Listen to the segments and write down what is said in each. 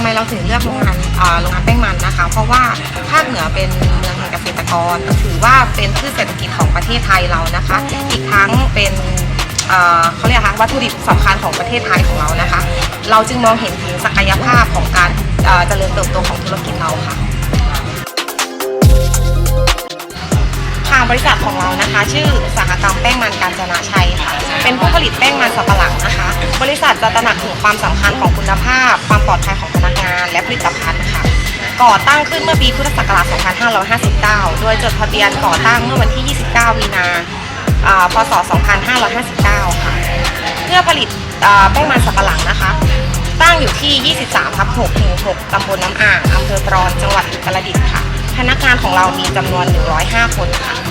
ำไมเราถึงเลือกโรงงานโรงงานแป้งมันนะคะ เพราะว่าภาคเหนือเป็นเมืองแห่งเกษตรกร ถือว่าเป็นพืชเศรษฐกิจของประเทศไทยเรานะคะ อีกทั้งเป็นเขาเรียกอะไรคะวัตถุดิบสำคัญของประเทศไทยของเรานะคะ เราจึงมองเห็นถึงศักยภาพของการเจริญเติบโตของธุรกิจเราค่ะางบริษัทของเรานะคะ ชื่ออุตสาหกรรมแป้งมันกาญจนาชัยค่ะ เป็นผู้ผลิตแป้งมันสำปะหลังนะคะ บริษัทจะตระหนักถึงความสำคัญของคุณภาพ ความปลอดภัยของพนักงาน และผลิตภัณฑ์ค่ะ ก่อตั้งขึ้นเมื่อปีพุทธศักราช 2559 โดยจดทะเบียนก่อตั้งเมื่อวันที่ 29 มีนาอ่าพศ 2559 ค่ะ เพื่อผลิตแป้งมันสำปะหลังนะคะ ตั้งอยู่ที่ 23ทับ6หมู่6ตำบลน้ำอ่างอำเภอตรอน จังหวัดอุตรดิตถ์ค่ะ พนักงานของเรามีจำนวน 105 คนค่ะ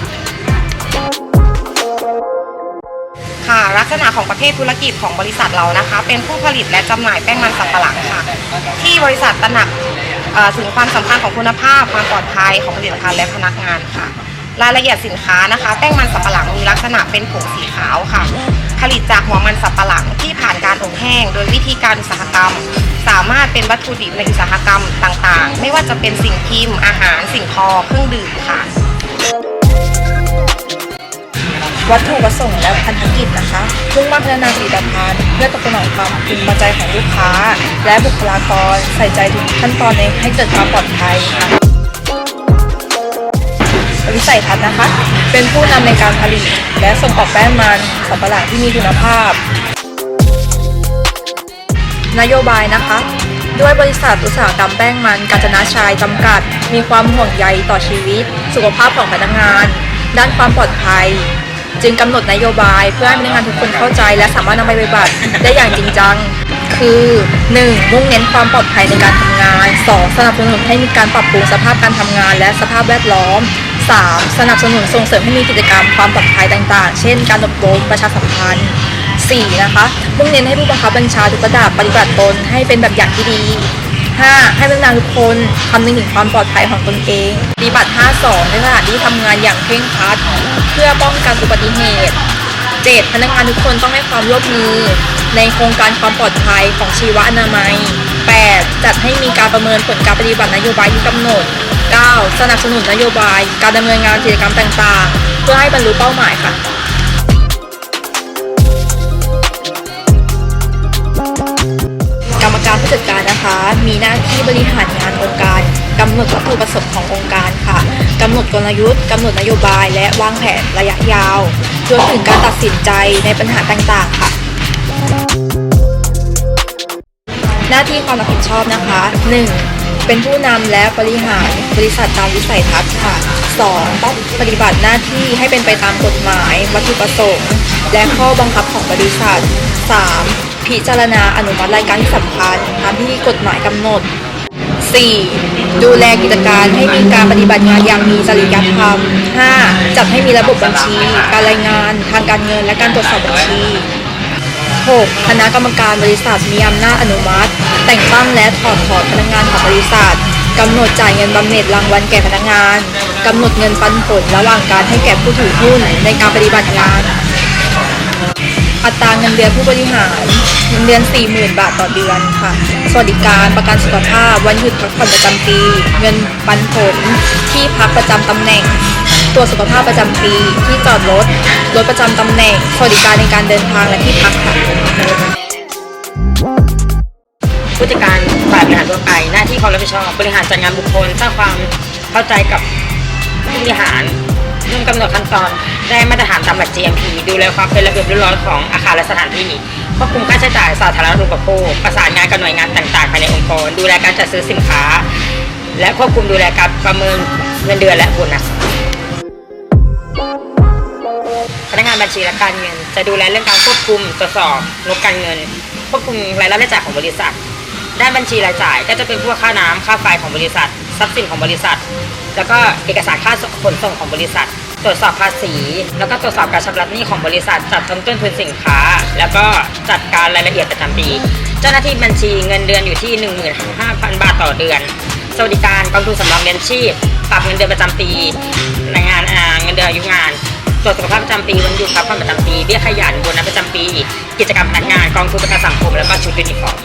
ค่ะลักษณะของประเภทธุรกิจของบริษัทเรานะคะ เป็นผู้ผลิตและจำหน่ายแป้งมันสำปะหลังค่ะ ที่บริษัทตระหนักถึงความสำคัญของคุณภาพความปลอดภัยของผลิตภัณฑ์และพนักงานค่ะ รายละเอียดสินค้านะคะ แป้งมันสำปะหลังมีลักษณะเป็นผงสีขาวค่ะ ผลิตจากหัวมันสำปะหลังที่ผ่านการอบแห้ง โดยวิธีการอุตสาหกรรม สามารถเป็นวัตถุดิบในอุตสาหกรรมต่างๆ ไม่ว่าจะเป็นสิ่งพิมพ์อาหาร สิ่งทอเครื่องดื่มค่ะ วัตถุประสงค์และพันธกิจนะคะมุ่งมั่นพัฒนาผลิตภัณฑ์เพื่อตอบสนองความพึงพอใจของลูกค้า และบุคลากรใส่ใจทุกขั้นตอนในให้เกิดความปลอดภัยค่ะวิสัยทัศน์นะคะ เป็นผู้นำในการผลิต และส่งออกแป้งมันสำปะหลังที่มีคุณภาพ นโยบายนะคะ ด้วยบริษัทอุตสาหกรรมแป้งมันกาญจนาชัยจำกัด มีความห่วงใยต่อชีวิต สุขภาพของพนักงาน ด้านความปลอดภัย จึงกำหนดนโยบายเพื่อให้พนักงานทุกคนเข้าใจ และสามารถนำไปปฏิบัติได้อย่างจริงจัง คือ 1. มุ่งเน้นความปลอดภัยในการทำงาน 2. สนับสนุนให้มีการปรับปรุงสภาพการทำงาน และสภาพแวดล้อม 3. สนับสนุนส่งเสริมให้มีกิจกรรมความปลอดภัยต่างๆ เช่น การอบรมประชาสัมพันธ์ 4. นะคะมุ่งเน้นให้ผู้บังคับบัญชาทุกระดับปฏิบัติตนให้เป็นแบบอย่างที่ดี 5. ให้พนักงานทุกคนคำนึงถึงความปลอดภัยของตนเองปฏิบัติ 5.2 ในสถานที่ทำงานอย่างเคร่งครัด เพื่อป้องกันอุบัติเหตุ 7. พนักงานทุกคนต้องให้ความร่วมมือ ในโครงการความปลอดภัยของชีวอนามัย 8. จัดให้มีการประเมินผลการปฏิบัตินโยบายที่กำหนด 9. สนับสนุนนโยบาย การดำเนินงานกิจกรรมต่าง ๆ เพื่อให้บรรลุเป้าหมายค่ะ นะคะ มีหน้าที่บริหารงานองค์การกำหนดวัตถุประสงค์ขององค์การค่ะกำหนดกลยุทธ์กำหนดนโยบาย และวางแผนระยะยาวรวมถึงการตัดสินใจในปัญหาต่างๆ ค่ะหน้าที่ความรับผิดชอบนะคะ 1. เป็นผู้นำและบริหารบริษัทตามวิสัยทัศน์ค่ะ 2. ต้องปฏิบัติหน้าที่ให้เป็นไปตามกฎหมาย วัตถุประสงค์ และข้อบังคับของบริษัท 3. พิจารณาอนุมัติรายการที่สำคัญตามที่กฎหมายกำหนด 4. ดูแลกิจการให้มีการปฏิบัติงานอย่างมีจริยธรรม 5. จัดให้มีระบบบัญชี การรายงาน ทางการเงินและการตรวจสอบบัญชี 6. คณะกรรมการบริษัทมีอำนาจอนุมัติ แต่งตั้งและถอดถอนพนักงานของบริษัทกำหนดจ่ายเงินบำเหน็จรางวัลแก่พนักงานกำหนดเงินปันผลระหว่างการให้แก่ผู้ถือหุ้นในการปฏิบัติงาน อัตราเงินเดือนผู้บริหารเงินเดือน 40,000 บาทต่อเดือนค่ะ สวัสดิการประกันสุขภาพ วันหยุดพักผ่อนประจำปี เงินปันผล ที่พักประจำตำแหน่งตรวสุขภาพประจำปี ที่จอดรถ รถประจำตำแหน่ง สวัสดิการในการเดินทางและที่พักค่ะผู้จัดการฝ่ายบริหารทั่วไป หน้าที่ความรับผิดชอบ บริหารจัดงานบุคคลสร้างความเข้าใจกับผู้บริหาร รื่องกำหนดขั้นตอนได้มาตรฐานตามหลัก GMP ดูแลความเป็นระเบียบเรียบร้อยของอาคารและสถานที่ควบคุมค่าใช้จ่ายสาธารณูปโภคประสานงานกับหน่วยงานต่างๆภายในองค์กร ดูแลการจัดซื้อสินค้า และควบคุมดูแลการประเมินเงินเดือนและโบนัสพนักงานบัญชีและการเงิน จะดูแลเรื่องการควบคุมตรวจสอบงบการเงิน ควบคุมรายรับรายจ่ายของบริษัท ด้านบัญชีรายจ่ายก็จะเป็นพวกค่าน้ำค่าไฟของบริษัท ทรัพย์สินของบริษัท แล้วก็เอกสารค่าขนส่งของบริษัท ตรวจสอบภาษี แล้วก็ตรวจสอบการชำระหนี้ของบริษัท จัดทำต้นทุนสินค้า แล้วก็จัดการรายละเอียดประจำปี เจ้าหน้าที่บัญชีเงินเดือนอยู่ที่ 15,000 บาทต่อเดือน สวัสดิการกองทุนสำรองเลี้ยงชีพปรับเงินเดือนประจำปีแรงานอาเงินเดือนอายุงานตรวจสุขภาพประจำปีวันหยุดพักผ่อนประจำปีเบี้ยขยันโบนัสประจำปี กิจกรรมพนักงานกองทุนประกันสังคม แล้วก็ชุดยูนิฟอร์ม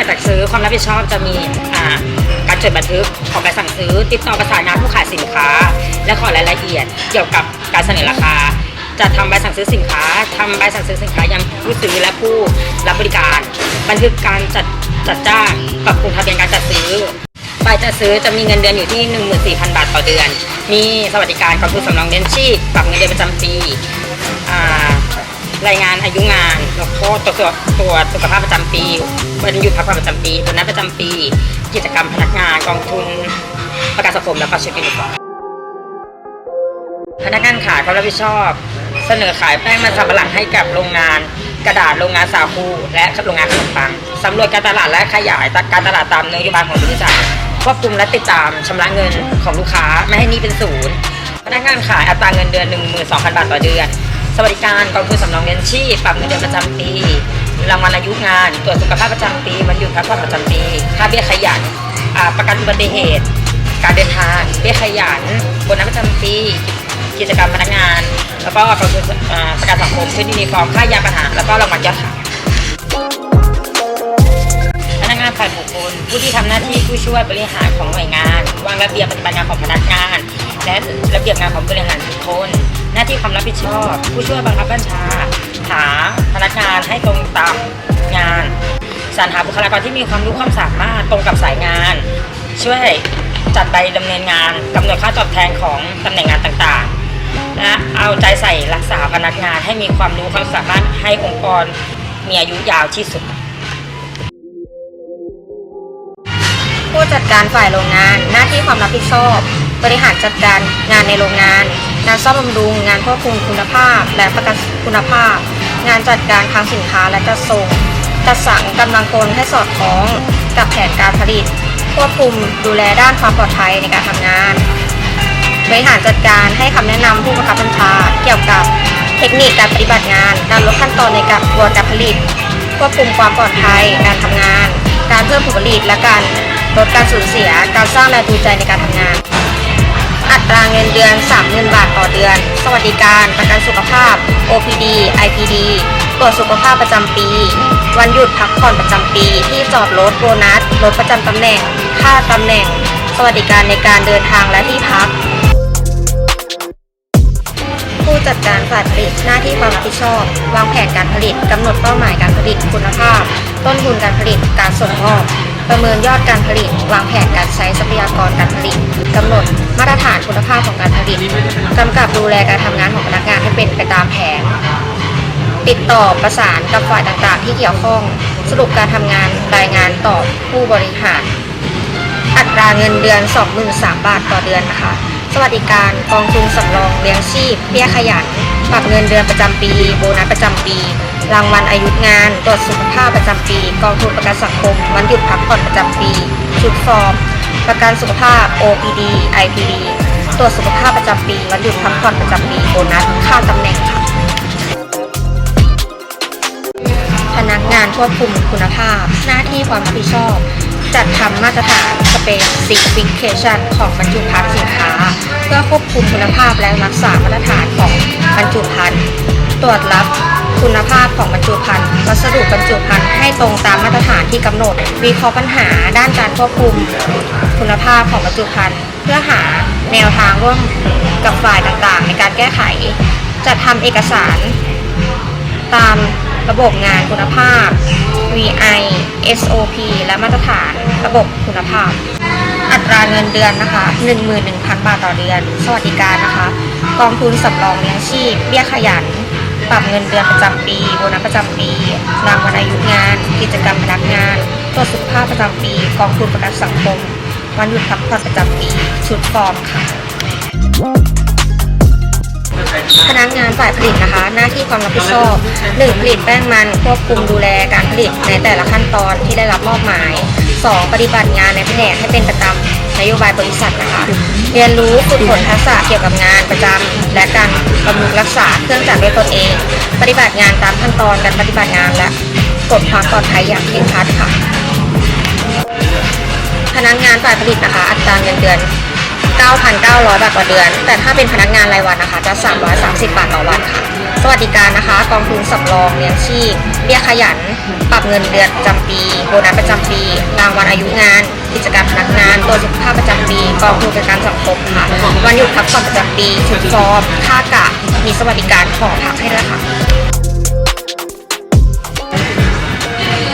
ายจัดซื้อความรับผิดชอบจะมีการจดบันทึกของใบสั่งซื้อ ติดต่อประสานงานผู้ขายสินค้า และขอรายละเอียดเกี่ยวกับการเสนอราคา จะทำใบสั่งซื้อสินค้าทำใบสั่งซื้อสินค้ายังผู้ซื้อและผู้รับบริการ บันทึกการจัดจัดจ้างปรับปรุงทะเบียนการจัดซื้อฝ่ายจัดซื้อจะมีเงินเดือนอยู่ที่ 14,000 บาทต่อเดือน มีสวัสดิการกองทุนสำรองเลี้ยงชีพปรับเงินเดือนประจำปีอ่า รายงานอายุงานแล้วก็ตัวตัวตัวสุขภาพประจำปีวันหยุดพักผ่อนประจำปีโบนัสประจำปี กิจกรรมพนักงานกองทุนประกันสังคมและก็เช็คยูนิฟอร์มพนักงานขายควารับผิดชอบ เสนอขายแป้งมันสำปะหลังให้กับโรงงานกระดาษโรงงานสาคูและโรงงานขนมปังสำรวจการตลาดและขยายการตลาดตามนโยบายของบริษัทควบคุมและติดตามชำระเงินของลูกค้าไม่ให้นี้เป็นศูนย์พนักงานขายอัตราเงินเดือน 12,000 บาทต่อเดือน สวัสดิการกองทุนสำรองเงินชีพปรับเงินเดือนประจำปี รางวัลอายุงาน ตรวจสุขภาพประจำปีวันหยุดพักผ่อนประจำปีค่าเบี้ยขยันประกันอุบัติเหตุ การเดินทางเบี้ยขยันโบนัสประจำปี กิจกรรมพนักงาน แล้วก็กองทุนประกันสังคมชุดยูนิฟอร์มค่ายาปัญหาแล้วก็รางวัลยอดขายพนักงานฝ่ายบุคคลผู้ที่ทำหน้าที่ผู้ช่วยบริหารของหน่วยงาน วางระเบียบปฏิบัติงานของพนักงาน และระเบียบงานของบริหารทุกคน หน้าที่ความรับผิดชอบ ผู้ช่วยบังคับบัญชา หาพนักงานให้ตรงตามงานสรรหาบุคลากรที่มีความรู้ความสามารถตรงกับสายงาน ช่วยจัดใบดำเนินงานกำหนดค่าตอบแทนของตำแหน่งงานต่างๆ และเอาใจใส่รักษาพนักงานให้มีความรู้ความสามารถให้องค์กรมีอายุยาวที่สุด ผู้จัดการฝ่ายโรงงานหน้าที่ความรับผิดชอบ บริหารจัดการงานในโรงงาน งานซ่อมบำรุง งานควบคุมคุณภาพ และประกันคุณภาพ งานจัดการคลังสินค้าและจัดส่ง จัดสรรกำลังคนให้สอดคล้องกับแผนการผลิต ควบคุมดูแลด้านความปลอดภัยในการทำงาน บริหารจัดการให้คำแนะนำผู้บังคับบัญชาเกี่ยวกับเทคนิคการปฏิบัติงานการลดขั้นตอนในการกระบวนการผลิต ควบคุมความปลอดภัย การทำงาน การเพิ่มผลผลิตและการลดการสูญเสีย การสร้างแรงจูงใจในการทำงาน เงินเดือน 30,000 บาทต่อเดือน สวัสดิการ ประกันสุขภาพ OPD IPD ตรวจสุขภาพประจำปี วันหยุดพักผ่อนประจำปี ที่จอดรถโบนัส รถประจำตำแหน่ง ค่าตำแหน่ง สวัสดิการในการเดินทางและที่พัก ผู้จัดการฝ่ายผลิตหน้าที่ความรับผิดชอบ วางแผนการผลิต กำหนดเป้าหมายการผลิตคุณภาพ ต้นทุนการผลิต การส่งมอบ ประเมินยอดการผลิต วางแผนการใช้ทรัพยากรการผลิตกำหนดมาตรฐานคุณภาพของการผลิตกำกับดูแลการทำงานของพนักงานให้เป็นไปตามแผน ติดต่อประสานกับฝ่ายต่างๆ ที่เกี่ยวข้อง สรุปการทำงานรายงานต่อผู้บริหาร อัตราเงินเดือน 23,000บาทต่อเดือนนะคะ สวัสดิการกองทุนสำรองเลี้ยงชีพเบี้ยขยันปรับเงินเดือนประจำปี โบนัสประจำปี รางวัลอายุงาน ตรวจสุขภาพประจำปี กองทุนประกันสังคม วันหยุดพักผ่อนประจำปี ชุดฟอร์ม ประกันสุขภาพ OPD IPD ตรวจสุขภาพประจำปี วันหยุดพักผ่อนประจำปี โบนัส ค่าตำแหน่งค่ะ พนักงานควบคุมคุณภาพ หน้าที่ความรับผิดชอบ จัดทำมาตรฐาน specification ของบรรจุภัณฑ์สินค้า เพื่อควบคุมคุณภาพและรักษามาตรฐานของบรรจุภัณฑ์ ตรวจรับ คุณภาพของบรรจุภัณฑ์วัสดุบรรจุภัณฑ์ให้ตรงตามมาตรฐานที่กำหนด วิเคราะห์ปัญหาด้านการควบคุม คุณภาพของบรรจุภัณฑ์เพื่อหาแนวทางร่วมกับฝ่ายต่างๆ ในการแก้ไข จัดทำเอกสาร ตามระบบงานคุณภาพ VI SOP และมาตรฐานระบบคุณภาพ อัตราเงินเดือนนะคะ11,000 บาทต่อเดือน สวัสดิการนะคะ กองทุนสำรองเลี้ยงชีพ เบี้ยขยัน ปรับเงินเดือนประจำปี โบนัสประจำปี รางวัลอายุงาน กิจกรรมพนักงาน ตรวจสุขภาพประจำปี กองทุนประกันสังคม วันหยุดพักผ่อนประจำปี ชุดฟอร์มค่ะพนักงานฝ่ายผลิตนะคะ หน้าที่ความรับผิดชอบ 1. ผลิตแป้งมันควบคุมดูแลการผลิตในแต่ละขั้นตอนที่ได้รับมอบหมาย 2. ปฏิบัติงานในแผนกให้เป็นประจำ นโยบายบริษัทนะคะ เรียนรู้ฝึกฝนทักษะเกี่ยวกับงานประจำและการบำรุงรักษาเครื่องจักรด้วยตนเอง ปฏิบัติงานตามขั้นตอนการปฏิบัติงานและกฎความปลอดภัยอย่างเคร่งครัดค่ะ พนักงานฝ่ายผลิตนะคะ อัตราเงินเดือน 9,900 บาทต่อเดือน แต่ถ้าเป็นพนักงานรายวันนะคะ จะ 330 บาทต่อวันค่ะ สวัสดิการนะคะ กองทุนสำรองเลี้ยงชีพเบี้ยขยัน ปรับเงินเดือนประจำปี โบนัสประจำปี รางวัลอายุงาน กิจการพนักงานตัวสุขภาพประจำปี กองทุนประกันสังคมค่ะ วันหยุดพักผ่อนประจำปีชุดฟอร์มค่ากะ มีสวัสดิการของพักให้ด้วยค่ะ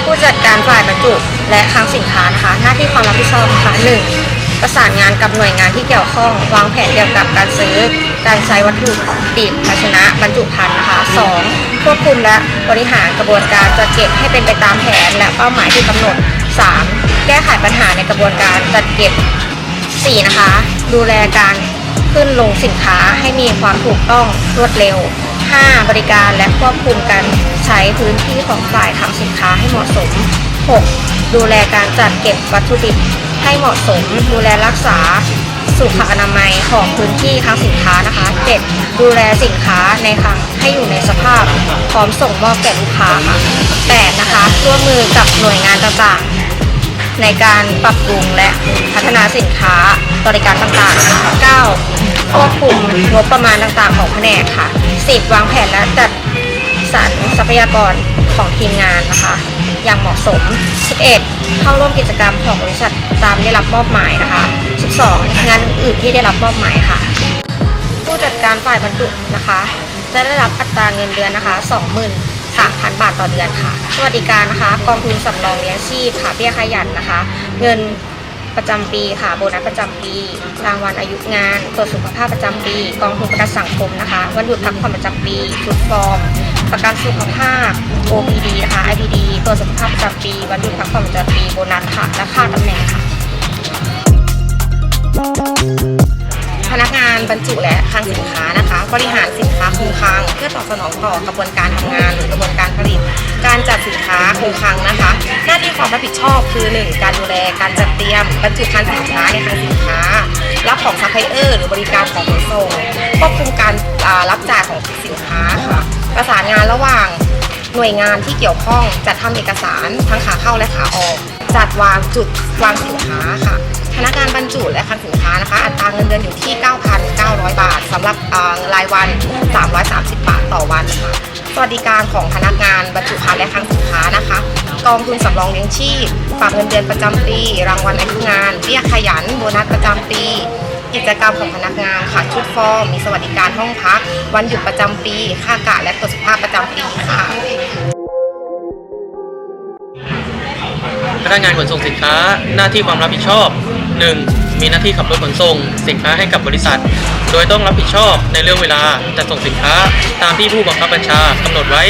ผู้จัดการฝ่ายบรรจุและคลังสินค้านะคะ หน้าที่ความรับผิดชอบนะคะหนึ่ง ประสานงานกับหน่วยงานที่เกี่ยวข้อง วางแผนเกี่ยวกับการซื้อ การใช้วัตถุดิบภาชนะ บรรจุภัณฑ์นะคะสองควบคุมและบริหารกระบวนการจัดเก็บให้เป็นไปตามแผนและเป้าหมายที่กำหนดสามแก้ไขปัญหาในกระบวนการจัดเก็บ 4 นะคะ ดูแลการขึ้นลงสินค้าให้มีความถูกต้องรวดเร็ว 5. บริการและควบคุมการใช้พื้นที่ของฝ่ายทำสินค้าให้เหมาะสม 6. ดูแลการจัดเก็บวัตถุดิบ ให้เหมาะสมดูแลรักษาสุขอนามัยของพื้นที่คลังสินค้านะคะ 7. ดูแลสินค้าในคลังให้อยู่ในสภาพ พร้อมส่งมอบแก่ลูกค้าค่ะ 8. นะคะร่วมมือกับหน่วยงานต่างๆ ในการปรับปรุงและพัฒนาสินค้าบริการต่างๆนะคะ9ควบคุมงบประมาณต่างๆ ของแผนกค่ะ 10 วางแผนและจัดสรรทรัพยากรของทีมงานนะคะ อย่างเหมาะสม 11 เข้าร่วมกิจกรรมของบริษัทตามได้รับมอบหมายนะคะ 12 งานอื่นที่ได้รับมอบหมายค่ะ ผู้จัดการฝ่ายบรรจุนะคะ จะได้รับอัตราเงินเดือนนะคะ23,000 บาทต่อเดือนค่ะ สวัสดิการนะคะ กองทุนสำรองเลี้ยงชีพค่ะ เบี้ยขยันนะคะ เงินประจำปีค่ะ โบนัสประจำปี รางวัลอายุงาน ตรวจสุขภาพประจำปี กองทุนประกันสังคมนะคะ วันหยุดพักผ่อนประจำปี ชุดฟอร์ม ประกันสุขภาพ OPD นะคะ IPD ตรวจสุขภาพประจำปี วันหยุดพักผ่อนประจำปี โบนัสค่ะ และค่าตำแหน่งค่ะ พนักงานบรรจุและคลังสินค้านะคะ บริหารสินค้าคงคลัง เพื่อตอบสนองต่อกระบวนการทำงาน หรือกระบวนการผลิต การจัดสินค้าคงคลังนะคะ หน้าที่ความรับผิดชอบคือ 1. การดูแล การจัดเตรียม บรรจุภัณฑ์สินค้าในคลังสินค้า รับของซัพพลายเออร์หรือบริการของขนส่งควบคุมการรับจ่ายของสินค้า ประสานงานระหว่างหน่วยงานที่เกี่ยวข้องจัดทำเอกสารทั้งขาเข้าและขาออก จัดวางจุดวางสินค้าค่ะพนักงานบรรจุและคลังสินค้านะคะ อัตราเงินเดือนอยู่ที่ 9,900 บาทสำหรับรายวัน 330 บาทต่อวันค่ะสวัสดิการของพนักงานบรรจุภัณฑ์และคลังสินค้านะคะ กองทุนสำรองเลี้ยงชีพฝากเงินเดือนประจำปี รางวัลอายุงานเบี้ยขยัน โบนัสประจำปี กิจกรรมของพนักงานค่ะชุดฟอร์มมีสวัสดิการห้องพัก วันหยุดประจำปี ค่ากะและตรวจสุขภาพประจำปีค่ะ พนักงานขนส่งสินค้าหน้าที่ความรับผิดชอบ 1. มีหน้าที่ขับรถขนส่ง สินค้าให้กับบริษัท โดยต้องรับผิดชอบในเรื่องเวลาจัดส่งสินค้า ตามที่ผู้บังคับบัญชากำหนดไว้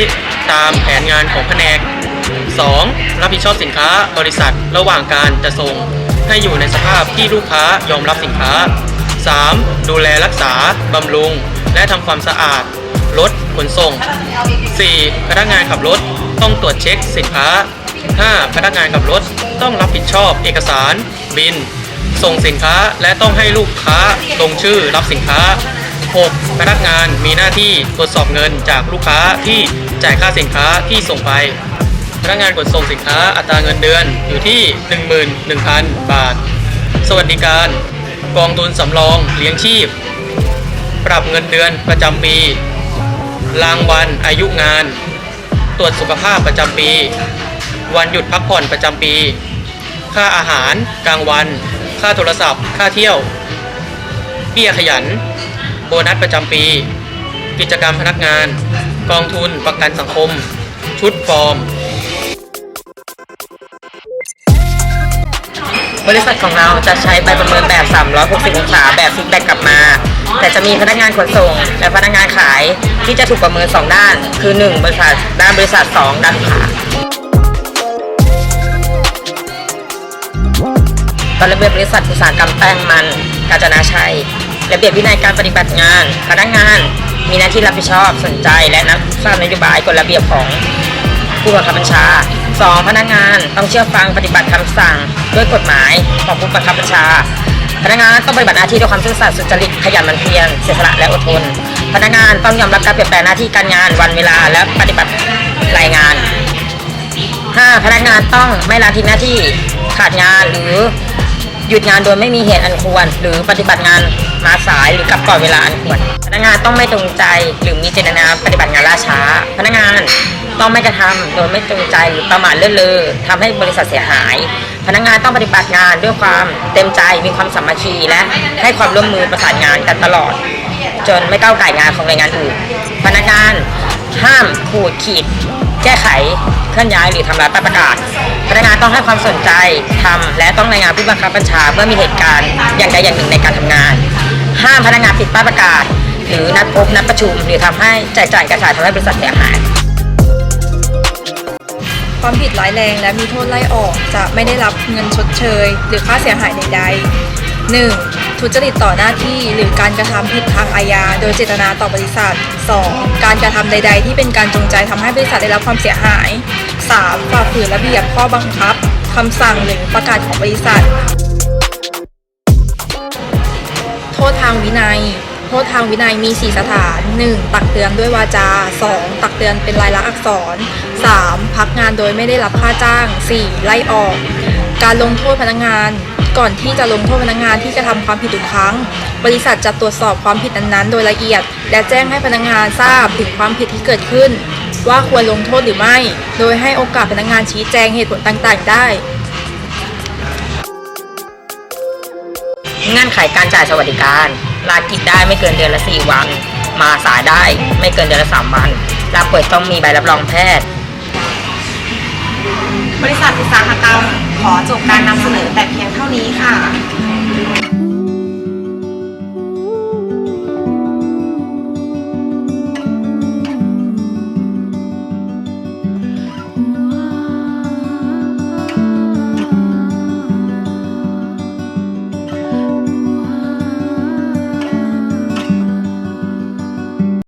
ตามแผนงานของแผนก 2. รับผิดชอบสินค้าบริษัท ระหว่างการจะส่ง ให้อยู่ในสภาพที่ลูกค้ายอมรับสินค้า 3. ดูแลรักษา บำรุง และทำความสะอาด รถขนส่ง 4. พนักงานขับรถต้องตรวจเช็คสินค้า 5. พนักงานขับรถต้องรับผิดชอบเอกสาร บิน ส่งสินค้าและต้องให้ลูกค้าลงชื่อรับสินค้า 6. พนักงานมีหน้าที่ตรวจสอบเงินจากลูกค้าที่จ่ายค่าสินค้าที่ส่งไป พนักงานขนส่งสินค้าอัตราเงินเดือนอยู่ที่ 11,000 บาท สวัสดิการ กองทุนสำรองเลี้ยงชีพ ปรับเงินเดือนประจำปี รางวัลอายุงาน ตรวจสุขภาพประจำปี วันหยุดพักผ่อนประจำปี ค่าอาหาร กลางวัน ค่าโทรศัพท์ ค่าเที่ยว เบี้ยขยัน โบนัสประจำปี กิจกรรมพนักงาน กองทุนประกันสังคม ชุดฟอร์ม บริษัทของเราจะใช้ใบประเมินแบบ 360 องศาแบบฟีดแบ็กกลับมา แต่จะมีพนักงานขนส่ง และพนักงานขายที่จะถูกประเมิน 2 ด้าน คือ 1 บริษัท ด้านบริษัท 2 ด้านลูกาตระเบียบบริษัทอุตสาหกรรมแป้งมัน กาญจนาชัย ระเบียบวินัยการปฏิบัติงาน พนักงาน มีหน้าที่รับผิดชอบสนใจ และนับทราบนโยบายกฎระเบียบของผู้บังคับบัญชา 2. พนักงานต้องเชื่อฟังปฏิบัติคำสั่ง ด้วยกฎหมายของผู้บังคับบัญชา พนักงานต้องปฏิบัติหน้าที่ด้วยความซื่อสัตย์สุจริตขยันหมั่นเพียรเสียสละและอดทน พนักงานต้องยอมรับการเปลี่ยนแปลงหน้าที่การงานวันเวลาและปฏิบัติรายงาน 5. พนักงานต้องไม่ละทิ้งหน้าที่ขาดงานหรือหยุดงานโดยไม่มีเหตุอันควร หรือปฏิบัติงาน มาสายหรือกลับก่อนเวลาอันควร พนักงานต้องไม่ตรงใจหรือมีเจตนาปฏิบัติงานล่าช้า พนักงานต้องไม่กระทำโดยไม่จงใจหรือประมาทเลินเลอทำให้บริษัทเสียหาย พนักงานต้องปฏิบัติงานด้วยความเต็มใจมีความสามัคคีและให้ความร่วมมือประสานงานกันตลอด จนไม่ก้าวไก่งานของหน่วยงานอื่น พนักงานห้ามขูดขีด แก้ไขเคลื่อนย้ายหรือทำลายป้ายประกาศ พนักงานต้องให้ความสนใจทำและต้องรายงานผู้บังคับบัญชาเมื่อมีเหตุการณ์อย่างใดอย่างหนึ่งในการทำงาน ห้ามพนักงานปิดป้ายประกาศ หรือนัดพบนัดประชุม หรือทำให้แจกจ่ายเอกสารทำให้บริษัทเสียหาย ความผิดร้ายแรงและมีโทษไล่ออกจะไม่ได้รับเงินชดเชย หรือค่าเสียหายใดๆ 1. ทุจริตต่อหน้าที่หรือการกระทำผิดทางอาญาโดยเจตนาต่อบริษัท 2. การกระทำใด ๆ ที่เป็นการจงใจทำให้บริษัทได้รับความเสียหาย 3. ฝ่าฝืนระเบียบข้อบังคับคำสั่งหรือประกาศของบริษัท วินัย โทษทางวินัยมี 4 สถาน 1. ตักเตือนด้วยวาจา 2. ตักเตือนเป็นลายลักษณ์อักษร 3. พักงานโดยไม่ได้รับค่าจ้าง 4. ไล่ออก การลงโทษพนักงาน ก่อนที่จะลงโทษพนักงานที่กระทำความผิดทุกครั้ง บริษัทจะตรวจสอบความผิดนั้นๆ โดยละเอียด และแจ้งให้พนักงานทราบถึงความผิดที่เกิดขึ้น ว่าควรลงโทษหรือไม่ โดยให้โอกาสพนักงานชี้แจงเหตุผลต่างๆ ได้เงื่อนไขการจ่ายสวัสดิการ ลากิจได้ไม่เกินเดือนละ 4 วัน มาสายได้ไม่เกินเดือนละ 3 วันลาป่วยต้องมีใบรับรองแพทย์ บริษัทอุตสาหกรรมขอจบการนำเสนอแต่เพียงเท่านี้ค่ะ